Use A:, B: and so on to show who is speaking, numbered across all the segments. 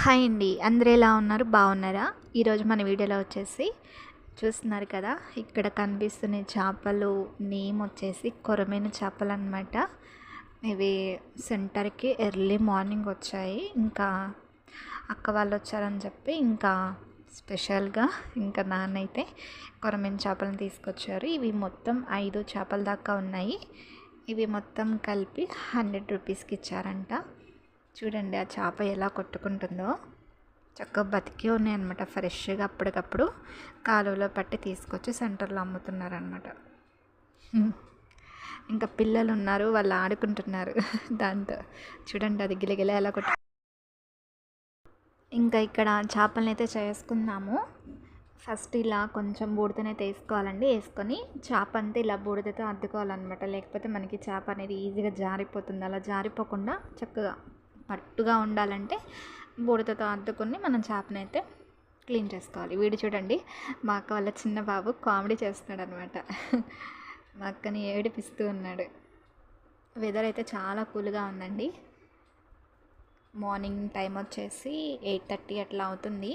A: Hi అండి. అందరూ ఎలా ఉన్నారు? బాగున్నారా? ఈరోజు మన వీడియోలో వచ్చేసి చూస్తున్నారు కదా ఇక్కడ కనిపిస్తున్న చేపలు నేమ్ వచ్చేసి కొరమైన చేపలు అనమాట ఇవి సెంటర్కి ఎర్లీ మార్నింగ్ వచ్చాయి. ఇంకా అక్క వాళ్ళు వచ్చారని చెప్పి ఇంకా స్పెషల్గా ఇంకా నాన్న అయితే కొరమైన చేపలను తీసుకొచ్చారు. ఇవి మొత్తం ఐదు చేపల దాకా ఉన్నాయి. ఇవి మొత్తం కలిపి హండ్రెడ్ రూపీస్కి ఇచ్చారంట. చూడండి ఆ చేప ఎలా కొట్టుకుంటుందో. చక్కగా బతికి ఉన్నాయన్నమాట ఫ్రెష్గా అప్పటికప్పుడు. కాలువలో పట్టి తీసుకొచ్చి సెంటర్లో అమ్ముతున్నారనమాట ఇంకా పిల్లలు ఉన్నారు వాళ్ళు ఆడుకుంటున్నారు దాంతో. చూడండి అది గిలగిల ఎలా కొట్టు ఇంకా ఇక్కడ చేపలను అయితే చేసుకుందాము. ఫస్ట్ ఇలా కొంచెం బూడిదనైతే వేసుకోవాలండి. వేసుకొని చేప అంతా ఇలా బూడిదతో అద్దుకోవాలన్నమాట. లేకపోతే మనకి చేప అనేది ఈజీగా జారిపోతుంది. అలా జారిపోకుండా చక్కగా పట్టుగా ఉండాలంటే బూడిదతో అద్దుకొని మనం చేపనైతే క్లీన్ చేసుకోవాలి. వీడు చూడండి మా అక్క వాళ్ళ చిన్న బాబు కామెడీ చేస్తున్నాడు అనమాట మా అక్కని ఏడిపిస్తూ ఉన్నాడు. వెదర్ అయితే చాలా కూల్గా ఉందండి. మార్నింగ్ టైం వచ్చేసి ఎయిట్ థర్టీ అట్లా అవుతుంది.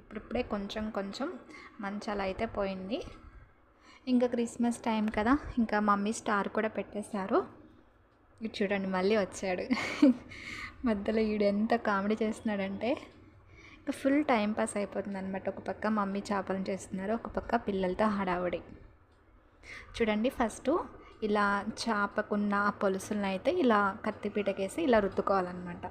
A: ఇప్పుడిప్పుడే కొంచెం కొంచెం మంచి అలా అయితే పోయింది. ఇంకా క్రిస్మస్ టైం కదా ఇంకా మమ్మీ స్టార్ కూడా పెట్టేశారు. ఇటు చూడండి మళ్ళీ వచ్చాడు. మధ్యలో వీడు ఎంత కామెడీ చేస్తున్నాడంటే ఇంకా ఫుల్ టైం పాస్ అయిపోతుంది అనమాట ఒక పక్క మమ్మీ చేపలను చేస్తున్నారు ఒక పక్క పిల్లలతో హడావుడి. చూడండి ఫస్ట్ ఇలా చేపకున్న పొలుసులను అయితే ఇలా కత్తిపీటకేసి ఇలా రుద్దుకోవాలన్నమాట.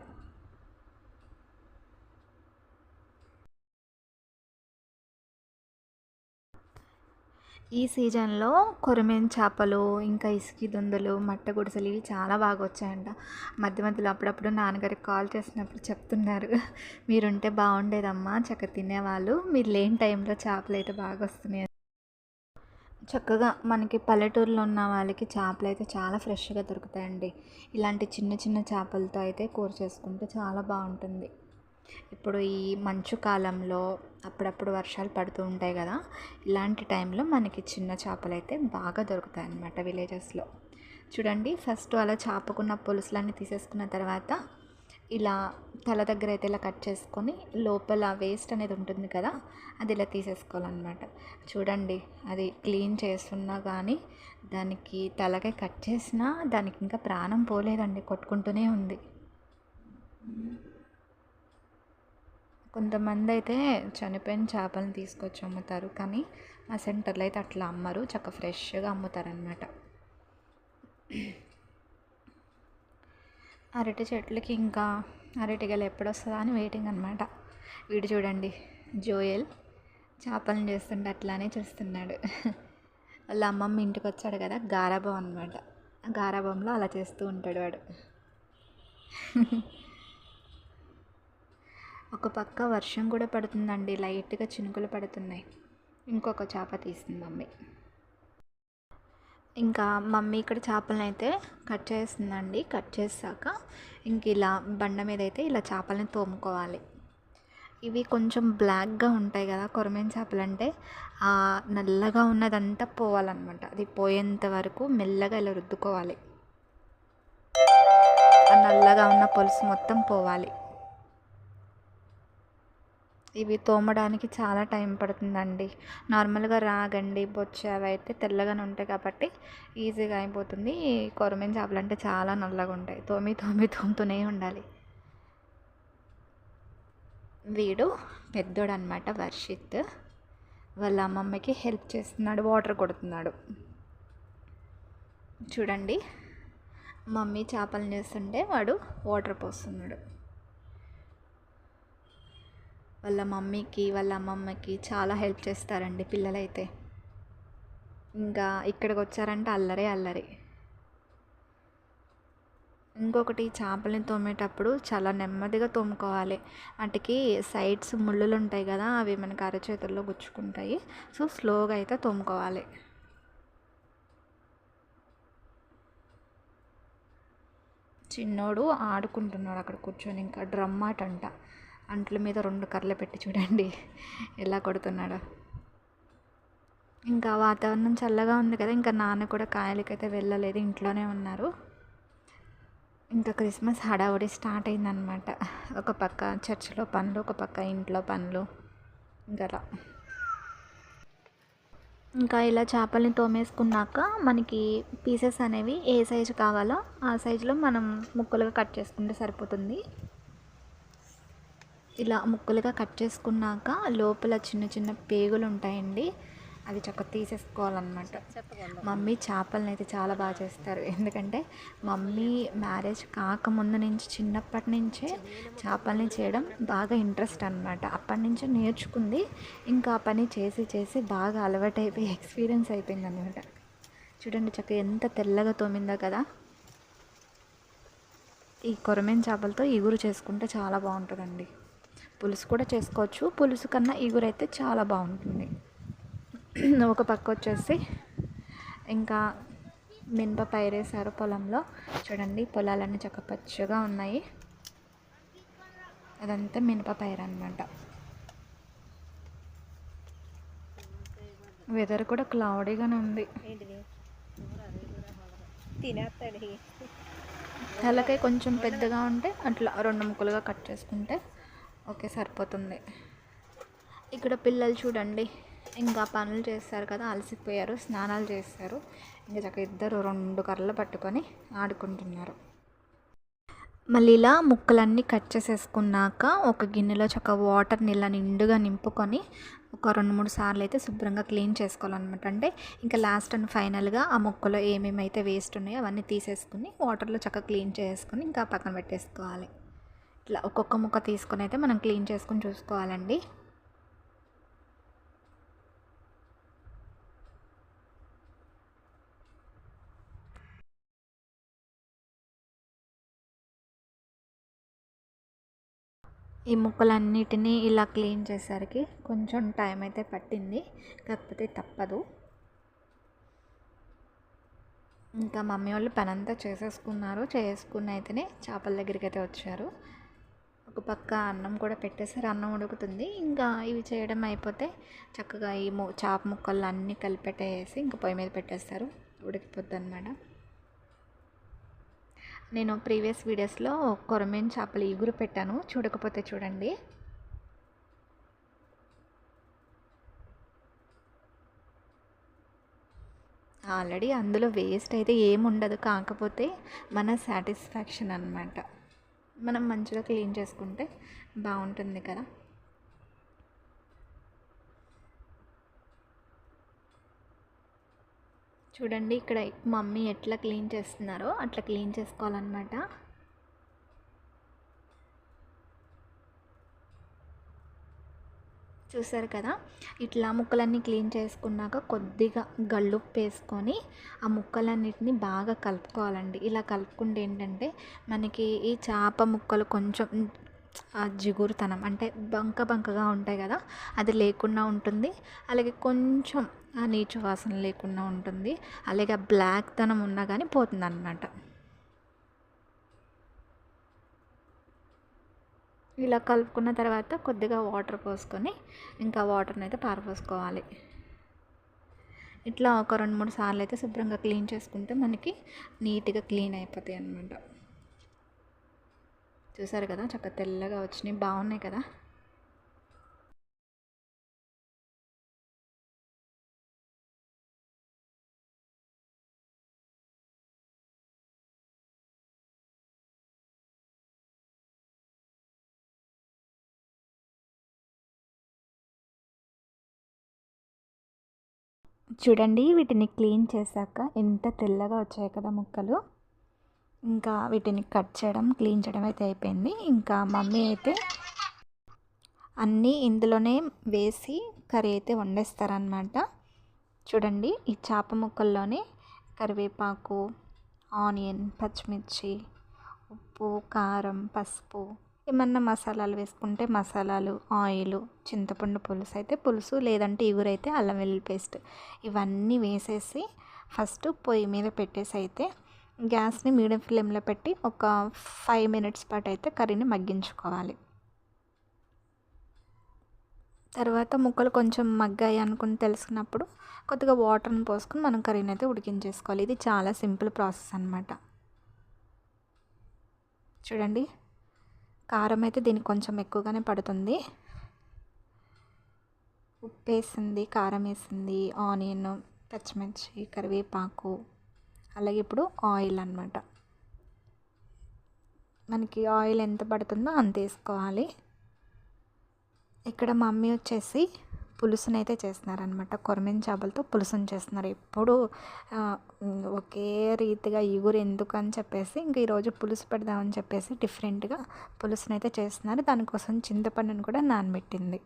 A: ఈ సీజన్లో కొరమేన్ చేపలు ఇంకా ఇసుకి దుందులు మట్ట గుడిసెలు ఇవి చాలా బాగా వచ్చాయంట. మధ్య మధ్యలో అప్పుడప్పుడు నాన్నగారికి కాల్ చేసినప్పుడు చెప్తున్నారు. మీరుంటే బాగుండేదమ్మా చక్క తినేవాళ్ళు. మీరు లేని టైంలో చేపలు అయితే బాగా వస్తున్నాయి. చక్కగా మనకి పల్లెటూరులో ఉన్న వాళ్ళకి చేపలు అయితే చాలా ఫ్రెష్గా దొరుకుతాయండి. ఇలాంటి చిన్న చిన్న చేపలతో అయితే కూర చేసుకుంటే చాలా బాగుంటుంది. ఇప్పుడు ఈ మంచు కాలంలో అప్పుడప్పుడు వర్షాలు పడుతూ ఉంటాయి కదా ఇలాంటి టైంలో మనకి చిన్న చేపలు అయితే బాగా దొరుకుతాయి అన్నమాట విలేజెస్లో. చూడండి ఫస్ట్ అలా చేపకున్న పులుసులన్నీ తీసేసుకున్న తర్వాత ఇలా తల దగ్గర అయితే ఇలా కట్ చేసుకొని లోపల వేస్ట్ అనేది ఉంటుంది కదా అది ఇలా తీసేసుకోవాలన్నమాట. చూడండి అది క్లీన్ చేస్తున్నా కానీ దానికి తలకే కట్ చేసినా దానికి ఇంకా ప్రాణం పోలేదండి కొట్టుకుంటూనే ఉంది. కొంతమంది అయితే చనిపోయిన చేపలను తీసుకొచ్చి అమ్ముతారు. కానీ మా సెంటర్లో అయితే అట్లా అమ్మరు. చక్క ఫ్రెష్గా అమ్ముతారనమాట అరటి చెట్లకి ఇంకా అరటిగలు ఎప్పుడు వస్తుందా అని వెయిటింగ్ అనమాట వీడు చూడండి జోయల్ చేపలను చేస్తుంటే అట్లానే చేస్తున్నాడు. వాళ్ళ అమ్మమ్మ ఇంటికి వచ్చాడు కదా గారాభం అనమాట గారాబంలో అలా చేస్తూ ఉంటాడు వాడు. ఒక పక్క వర్షం కూడా పడుతుందండి. లైట్గా చినుకులు పడుతున్నాయి. ఇంకొక చేప తీసింది మమ్మీ. ఇంకా మమ్మీ ఇక్కడ చేపలను అయితే కట్ చేస్తుందండి. కట్ చేసాక ఇంక ఇలా బండ మీద అయితే ఇలా చేపలని తోముకోవాలి. ఇవి కొంచెం బ్లాక్గా ఉంటాయి కదా కొరమేన్ చేపలు అంటే ఆ నల్లగా ఉన్నదంతా పోవాలన్నమాట. అది పోయేంత వరకు మెల్లగా ఇలా రుద్దుకోవాలి. ఆ నల్లగా ఉన్న పులుసు మొత్తం పోవాలి. ఇవి తోమడానికి చాలా టైం పడుతుందండి. నార్మల్గా రాగండి బొచ్చు అవి అయితే తెల్లగానే ఉంటాయి కాబట్టి ఈజీగా అయిపోతుంది. కొరమేన్ చేపలు అంటే చాలా నల్లగా ఉంటాయి. తోమి తోమి తోముతూనే ఉండాలి. వీడు పెద్దోడు అనమాట వర్షిత్. వాళ్ళ అమ్మమ్మకి హెల్ప్ చేస్తున్నాడు వాటర్ కొడుతున్నాడు. చూడండి. మమ్మీ చేపలు చేస్తుంటే వాడు వాటర్ పోస్తున్నాడు. వాళ్ళ మమ్మీకి వాళ్ళ అమ్మమ్మకి చాలా హెల్ప్ చేస్తారండి పిల్లలైతే. ఇంకా ఇక్కడికి వచ్చారంటే అల్లరే అల్లరి. ఇంకొకటి చేపలని తోమేటప్పుడు చాలా నెమ్మదిగా తోముకోవాలి. వాటికి సైడ్స్ ముళ్ళులు ఉంటాయి కదా అవి మనకి అరచేతుల్లో గుచ్చుకుంటాయి. సో స్లోగా అయితే తోముకోవాలి. చిన్నోడు ఆడుకుంటున్నాడు అక్కడ కూర్చొని ఇంకా డ్రమ్ అంట. అంట్ల మీద రెండు కర్రలు పెట్టి చూడండి. ఎలా కొడుతున్నాడో. ఇంకా వాతావరణం చల్లగా ఉంది కదా ఇంకా నాన్న కూడా కాయలకైతే వెళ్ళలేదు ఇంట్లోనే ఉన్నారు. ఇంకా క్రిస్మస్ హడావుడి స్టార్ట్ అయిందనమాట ఒక పక్క చర్చిలో పనులు ఒక పక్క ఇంట్లో పనులు ఇంకా ఇంకా ఇలా చేపల్ని తోమేసుకున్నాక మనకి పీసెస్ అనేవి ఏ సైజు కావాలో ఆ సైజులో మనం ముక్కలుగా కట్ చేసుకుంటే సరిపోతుంది. ఇలా ముక్కలుగా కట్ చేసుకున్నాక లోపల చిన్న చిన్న పేగులు ఉంటాయండి. అవి చక్కగా తీసేసుకోవాలన్నమాట. మమ్మీ చేపలను అయితే చాలా బాగా చేస్తారు. ఎందుకంటే మమ్మీ మ్యారేజ్ కాకముందు నుంచి చిన్నప్పటి నుంచే చేపల్ని చేయడం బాగా ఇంట్రెస్ట్ అనమాట అప్పటి నుంచే నేర్చుకుంది. ఇంకా ఆ పని చేసి చేసి బాగా అలవాటైపోయి ఎక్స్పీరియన్స్ అయిపోయింది అనమాట చూడండి చక్కగా ఎంత తెల్లగా తోమిందో కదా. ఈ కొరమేన్ చేపలతో ఇగురు చేసుకుంటే చాలా బాగుంటుందండి. పులుసు కూడా చేసుకోవచ్చు. పులుసు కన్నా ఇగురు అయితే చాలా బాగుంటుంది. ఒక పక్క వచ్చేసి ఇంకా మినప పైరేసారు పొలంలో. చూడండి పొలాలన్నీ చక్క పచ్చగా ఉన్నాయి. అదంతా మినప పైరు అనమాట వెదర్ కూడా క్లౌడీగానే ఉంది. తలకాయ కొంచెం పెద్దగా ఉంటే అట్లా రెండు ముక్కలుగా కట్ చేసుకుంటే ఓకే సరిపోతుంది. ఇక్కడ పిల్లలు చూడండి ఇంకా పనులు చేస్తారు కదా అలసిపోయారు స్నానాలు చేస్తారు. ఇంకా చక్క ఇద్దరు రెండు కర్రలు పట్టుకొని ఆడుకుంటున్నారు. మళ్ళీ ఇలా ముక్కలన్నీ కట్ చేసేసుకున్నాక ఒక గిన్నెలో చక్క వాటర్ నీళ్ళ నిండుగా నింపుకొని ఒక రెండు మూడు సార్లు అయితే శుభ్రంగా క్లీన్ చేసుకోవాలన్నమాట. అంటే ఇంకా లాస్ట్ అండ్ ఫైనల్గా ఆ ముక్కలో ఏమేమైతే వేస్ట్ ఉన్నాయో అవన్నీ తీసేసుకుని వాటర్లో చక్కగా క్లీన్ చేసుకుని ఇంకా పక్కన పెట్టేసుకోవాలి. ఇట్లా ఒక్కొక్క ముక్క తీసుకొని అయితే మనం క్లీన్ చేసుకుని చూసుకోవాలండి. ఈ ముక్కలన్నిటినీ ఇలా క్లీన్ చేసరికి కొంచెం టైం అయితే పట్టింది కాకపోతే తప్పదు. ఇంకా మమ్మీ వాళ్ళు పని అంతా చేసేసుకున్నారు చేసుకున్న అయితేనే చేపల దగ్గరికి అయితే వచ్చారు. ఒక పక్క అన్నం కూడా పెట్టేసారు అన్నం ఉడుకుతుంది. ఇంకా ఇవి చేయడం అయిపోతే చక్కగా ఈ ము చాప ముక్కలు అన్నీ కలిపెట్టేసి ఇంకా పొయ్యి మీద పెట్టేస్తారు. ఉడికిపోద్ది అనమాట నేను ప్రీవియస్ వీడియోస్లో కొరమేన్ చేపలు ఇగురు పెట్టాను. చూడకపోతే చూడండి. ఆల్రెడీ అందులో వేస్ట్ అయితే ఏముండదు. కాకపోతే మన సాటిస్ఫాక్షన్ అనమాట మనం మంచిగా క్లీన్ చేసుకుంటే బాగుంటుంది కదా. చూడండి ఇక్కడ మమ్మీ ఎట్లా క్లీన్ చేస్తున్నారో అట్లా క్లీన్ చేసుకోవాలన్నమాట. చూసారు కదా? ఇట్లా ముక్కలన్నీ క్లీన్ చేసుకున్నాక కొద్దిగా గళ్ళుప్పు వేసుకొని ఆ ముక్కలన్నిటిని బాగా కలుపుకోవాలండి. ఇలా కలుపుకుంటే ఏంటంటే మనకి ఈ చేప ముక్కలు కొంచెం ఆ జిగురుతనం అంటే బంక బంకగా ఉంటాయి కదా? అది లేకుండా ఉంటుంది. అలాగే కొంచెం ఆ నీచు వాసన లేకుండా ఉంటుంది. అలాగే ఆ బ్లాక్ తనం ఉన్నా కానీ పోతుంది అనమాట ఇలా కలుపుకున్న తర్వాత కొద్దిగా వాటర్ పోసుకొని ఇంకా వాటర్ని అయితే పారపోసుకోవాలి ఇట్లా ఒక రెండు మూడు సార్లు అయితే శుభ్రంగా క్లీన్ చేసుకుంటే మనకి నీట్గా క్లీన్ అయిపోతాయి అనమాట చూసారు కదా? చక్కగా తెల్లగా వచ్చినాయి. బాగున్నాయి కదా? చూడండి వీటిని క్లీన్ చేశాక ఎంత తెల్లగా వచ్చాయి కదా ముక్కలు. ఇంకా వీటిని కట్ చేయడం క్లీన్ చేయడం అయితే అయిపోయింది. ఇంకా మమ్మీ అయితే అన్నీ ఇందులోనే వేసి కర్రీ అయితే వండేస్తారనమాట చూడండి ఈ చేప ముక్కల్లోనే కరివేపాకు ఆనియన్ పచ్చిమిర్చి ఉప్పు కారం పసుపు ఏమన్నా మసాలాలు వేసుకుంటే మసాలాలు ఆయిల్ చింతపండు పులుసు అయితే పులుసు లేదంటే ఇగురైతే అల్లం వెల్లుల్లి పేస్ట్. ఇవన్నీ వేసేసి ఫస్ట్ పొయ్యి మీద పెట్టేసి అయితే గ్యాస్ని మీడియం ఫ్లేమ్లో పెట్టి ఒక ఫైవ్ మినిట్స్ పాటు అయితే కర్రీని మగ్గించుకోవాలి. తర్వాత ముక్కలు కొంచెం మగ్గాయి అనుకుని తెలుసుకున్నప్పుడు కొద్దిగా వాటర్ని పోసుకొని మనం కర్రీని అయితే ఉడికించేసుకోవాలి. ఇది చాలా సింపుల్ ప్రాసెస్ అనమాట చూడండి. కారం అయితే దీనికి కొంచెం ఎక్కువగానే పడుతుంది. ఉప్పు వేసింది కారం వేసింది ఆనియన్ పచ్చిమిర్చి కరివేపాకు అలాగే ఇప్పుడు ఆయిల్ అనమాట మనకి ఆయిల్ ఎంత పడుతుందో అంత వేసుకోవాలి. ఇక్కడ మమ్మీ వచ్చేసి పులుసుని అయితే చేస్తున్నారనమాట కొరమిన చేపలతో పులుసుని చేస్తున్నారు. ఎప్పుడు ఒకే రీతిగా ఇగురు ఎందుకు అని చెప్పేసి ఇంక ఈరోజు పులుసు పెడదామని చెప్పేసి డిఫరెంట్గా పులుసుని అయితే చేస్తున్నారు. దానికోసం చింతపండుని కూడా నానబెట్టింది.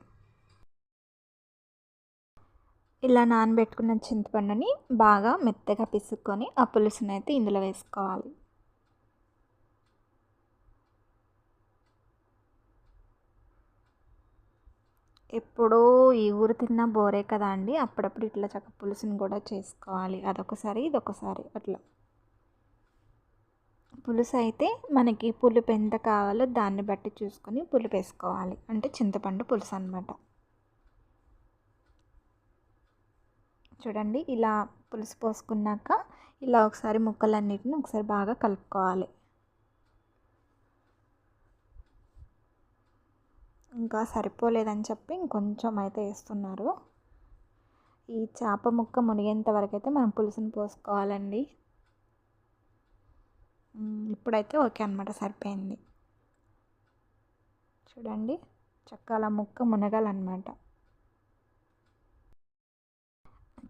A: ఇలా నానబెట్టుకున్న చింతపండుని బాగా మెత్తగా పిసుక్కొని ఆ పులుసునైతే ఇందులో వేసుకోవాలి. ఎప్పుడో ఈ ఊరు తిన్న బోరే కదా అండి. అప్పుడప్పుడు ఇట్లా చక్క పులుసుని కూడా చేసుకోవాలి. అదొకసారి ఇదొకసారి అట్లా. పులుసు అయితే మనకి పులుపు ఎంత కావాలో దాన్ని బట్టి చూసుకొని పులుపు వేసుకోవాలి అంటే చింతపండు పులుసు అనమాట చూడండి ఇలా పులుసు పోసుకున్నాక ఇలా ఒకసారి ముక్కలన్నిటిని ఒకసారి బాగా కలుపుకోవాలి. ఇంకా సరిపోలేదని చెప్పి ఇంకొంచెం అయితే వేస్తున్నారు. ఈ చేప ముక్క మునిగేంత వరకు అయితే మనం పులుసుని పోసుకోవాలండి. ఇప్పుడైతే ఓకే అనమాట సరిపోయింది. చూడండి చక్కగా ముక్క మునగాలన్నమాట.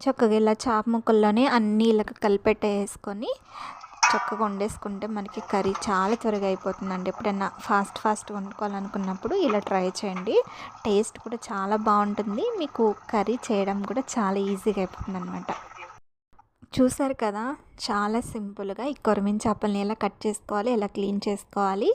A: చక్కగా ఇలా చేప ముక్కల్లోనే అన్నీ ఇలా కలిపెట్టేసుకొని చక్కగా వండేసుకుంటే మనకి కర్రీ చాలా త్వరగా అయిపోతుందండి. ఎప్పుడైనా ఫాస్ట్ ఫాస్ట్ వండుకోవాలనుకున్నప్పుడు ఇలా ట్రై చేయండి. టేస్ట్ కూడా చాలా బాగుంటుంది. మీకు కర్రీ చేయడం కూడా చాలా ఈజీగా అయిపోతుంది అనమాట చూసారు కదా చాలా సింపుల్గా ఈ కొరమిన చేపల్ని ఎలా కట్ చేసుకోవాలి ఎలా క్లీన్ చేసుకోవాలి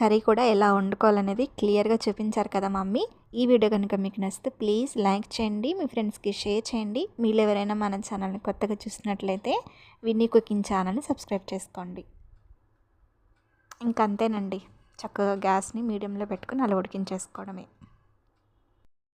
A: కర్రీ కూడా ఎలా వండుకోవాలనేది క్లియర్గా చూపించారు కదా మమ్మీ. ఈ వీడియో కనుక మీకు నచ్చితే ప్లీజ్ లైక్ చేయండి మీ ఫ్రెండ్స్కి షేర్ చేయండి. మీరు ఎవరైనా మన ఛానల్ని కొత్తగా చూసినట్లయితే విన్నీ కుకింగ్ ఛానల్ని సబ్స్క్రైబ్ చేసుకోండి. ఇంకంతేనండి చక్కగా గ్యాస్ని మీడియంలో పెట్టుకుని అలా ఉడికించేసుకోవడమే.